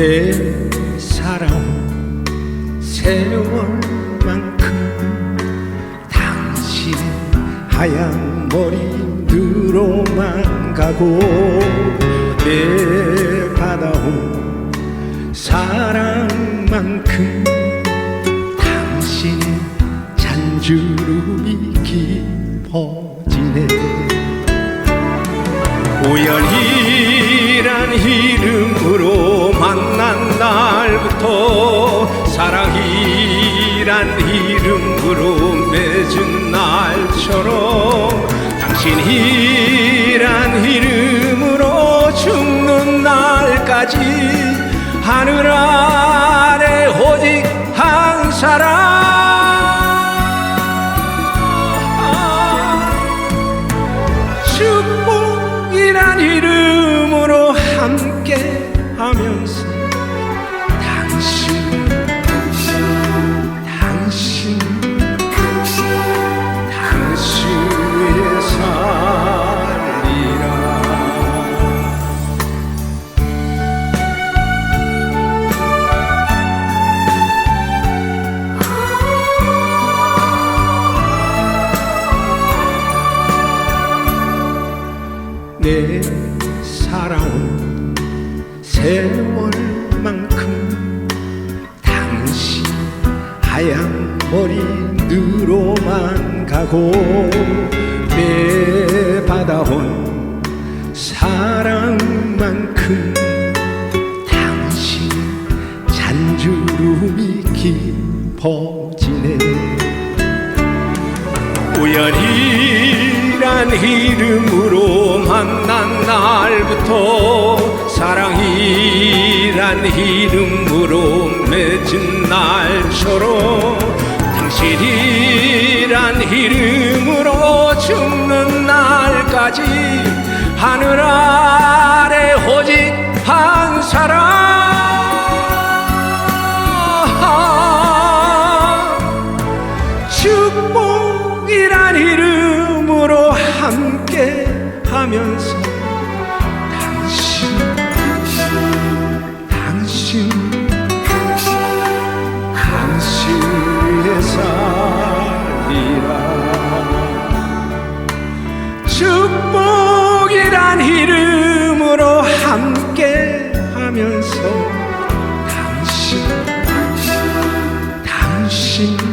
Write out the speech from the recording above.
내 사랑 세월만큼 당신 하얀 머리로만 가고 내 사랑만큼 당신의 잔주름이 깊어지네. 우연이란 이름으로 만난 날부터 사랑이란 이름으로 맺은 날처럼 당신이 하늘 아 내 살아온 세월만큼 당신 하얀 머리으로만 가고 내 받아온 사랑만큼 당신 잔주름이 깊어지네. 우연이란 이름으로 날부터 사랑이란 이름으로 맺은 날처럼 당신이란 이름으로 죽는 날까지 하늘 아래 오직 한 사람. 축복이란 이름으로 함께 하면서 함께 하면서 당신 당신